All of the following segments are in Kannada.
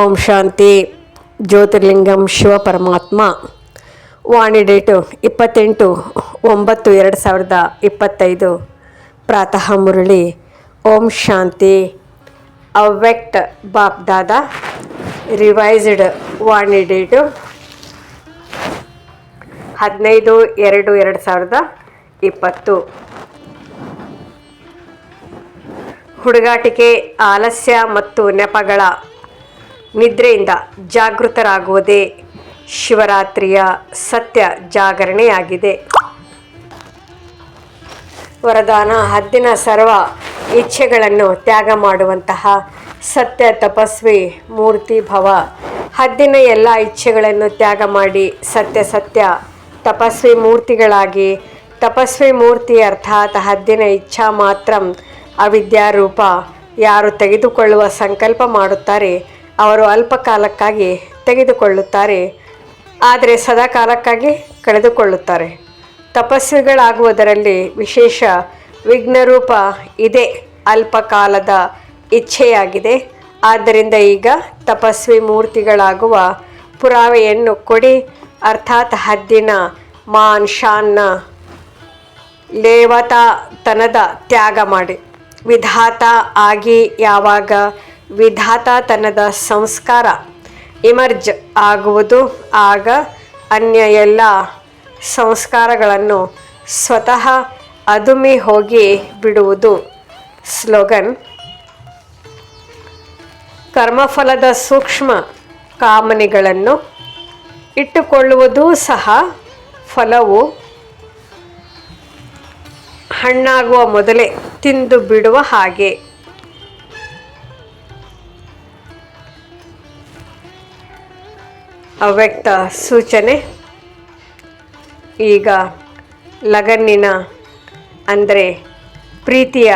ಓಂ ಶಾಂತಿ, ಜ್ಯೋತಿರ್ಲಿಂಗಂ ಶಿವ ಪರಮಾತ್ಮ ವಾಣಿ ಡೇಟು ಇಪ್ಪತ್ತೆಂಟು ಒಂಬತ್ತು ಎರಡು ಸಾವಿರದ ಇಪ್ಪತ್ತೈದು. ಪ್ರಾತಃ ಮುರಳಿ, ಓಂ ಶಾಂತಿ. ಅವ್ಯಕ್ಟ್ ಬಾಬ್ದಾದ ರಿವೈಸ್ಡ್ ವಾಣಿ ಡೇಟು ಹದಿನೈದು ಎರಡು ಎರಡು ಸಾವಿರದ ಇಪ್ಪತ್ತು. ಹುಡುಗಾಟಿಕೆ, ಆಲಸ್ಯ ಮತ್ತು ನೆಪಗಳ ನಿದ್ರೆಯಿಂದ ಜಾಗೃತರಾಗುವುದೇ ಶಿವರಾತ್ರಿಯ ಸತ್ಯ ಜಾಗರಣೆಯಾಗಿದೆ. ವರದಾನ ಹದ್ದಿನ ಸರ್ವ ಇಚ್ಛೆಗಳನ್ನು ತ್ಯಾಗ ಮಾಡುವಂತಹ ಸತ್ಯ ತಪಸ್ವಿ ಮೂರ್ತಿ ಭವ ಹದ್ದಿನ ಎಲ್ಲ ಇಚ್ಛೆಗಳನ್ನು ತ್ಯಾಗ ಮಾಡಿ ಸತ್ಯ ಸತ್ಯ ತಪಸ್ವಿ ಮೂರ್ತಿಗಳಾಗಿ ತಪಸ್ವಿ ಮೂರ್ತಿ ಅರ್ಥಾತ್ ಹದ್ದಿನ ಇಚ್ಛಾ ಮಾತ್ರ ಅವಿದ್ಯಾರೂಪ ಯಾರು ತೆಗೆದುಕೊಳ್ಳುವ ಸಂಕಲ್ಪ ಮಾಡುತ್ತಾರೆ ಅವರು ಅಲ್ಪ ಕಾಲಕ್ಕಾಗಿ ತೆಗೆದುಕೊಳ್ಳುತ್ತಾರೆ, ಆದರೆ ಸದಾ ಕಾಲಕ್ಕಾಗಿ ಕಳೆದುಕೊಳ್ಳುತ್ತಾರೆ. ತಪಸ್ವಿಗಳಾಗುವುದರಲ್ಲಿ ವಿಶೇಷ ವಿಘ್ನರೂಪ ಇದೆ, ಅಲ್ಪಕಾಲದ ಇಚ್ಛೆಯಾಗಿದೆ. ಆದ್ದರಿಂದ ಈಗ ತಪಸ್ವಿ ಮೂರ್ತಿಗಳಾಗುವ ಪುರಾವೆಯನ್ನು ಕೊಡಿ. ಅರ್ಥಾತ್ ಹದ್ದಿನ ಮಾನ್ ಶಾನ್ನ ಲೇವತಾತನದ ತ್ಯಾಗ ಮಾಡಿ. ವಿಧಾತ ಆಗಿ ಯಾವಾಗ ವಿಧಾತಾತನದ ಸಂಸ್ಕಾರ ಇಮರ್ಜ್ ಆಗುವುದು. ಆಗ ಅನ್ಯ ಎಲ್ಲ ಸಂಸ್ಕಾರಗಳನ್ನು ಸ್ವತಃ ಅದುಮಿ ಹೋಗಿ ಬಿಡುವುದು. ಸ್ಲೋಗನ್, ಕರ್ಮಫಲದ ಸೂಕ್ಷ್ಮ ಕಾಮನೆಗಳನ್ನು ಇಟ್ಟುಕೊಳ್ಳುವುದೂ ಸಹ ಫಲವು. ಹಣ್ಣಾಗುವ ಮೊದಲೇ ತಿಂದು ಬಿಡುವ ಹಾಗೆ. ಅವ್ಯಕ್ತ ಸೂಚನೆ. ಈಗ ಲಗನ್ನಿನ ಅಂದರೆ ಪ್ರೀತಿಯ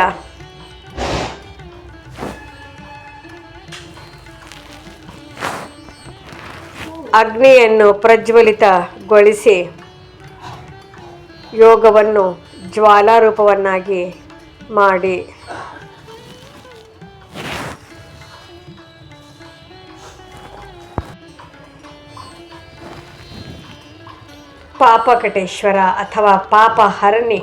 ಅಗ್ನಿಯನ್ನು ಪ್ರಜ್ವಲಿತಗೊಳಿಸಿ ಯೋಗವನ್ನು ಜ್ವಾಲಾರೂಪವನ್ನಾಗಿ ಮಾಡಿ. ಪಾಪಕಟೇಶ್ವರ ಅಥವಾ ಪಾಪ ಹರಣಿ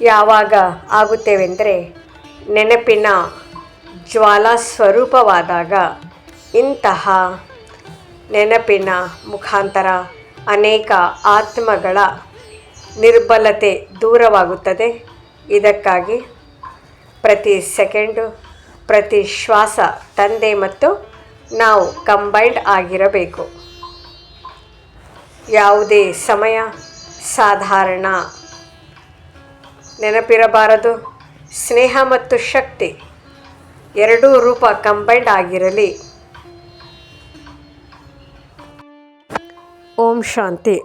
ಯಾವಾಗ ಆಗುತ್ತೇವೆಂದರೆ ನೆನಪಿನ ಜ್ವಾಲಾ ಸ್ವರೂಪವಾದಾಗ ಇಂತಹ ನೆನಪಿನ ಮುಖಾಂತರ ಅನೇಕ ಆತ್ಮಗಳ ನಿರ್ಬಲತೆ ದೂರವಾಗುತ್ತದೆ. ಇದಕ್ಕಾಗಿ ಪ್ರತಿ ಸೆಕೆಂಡು, ಪ್ರತಿ ಶ್ವಾಸ ತಂದೆ ಮತ್ತು ನಾವು ಕಂಬೈಂಡ್ ಆಗಿರಬೇಕು. ಯಾವುದೇ ಸಮಯ ಸಾಧಾರಣ. ನೆನಪಿರಬಾರದು ಸ್ನೇಹ ಮತ್ತು ಶಕ್ತಿ ಎರಡೂ ರೂಪ ಕಂಬೈಂಡ್ ಆಗಿರಲಿ. ಓಂ ಶಾಂತಿ.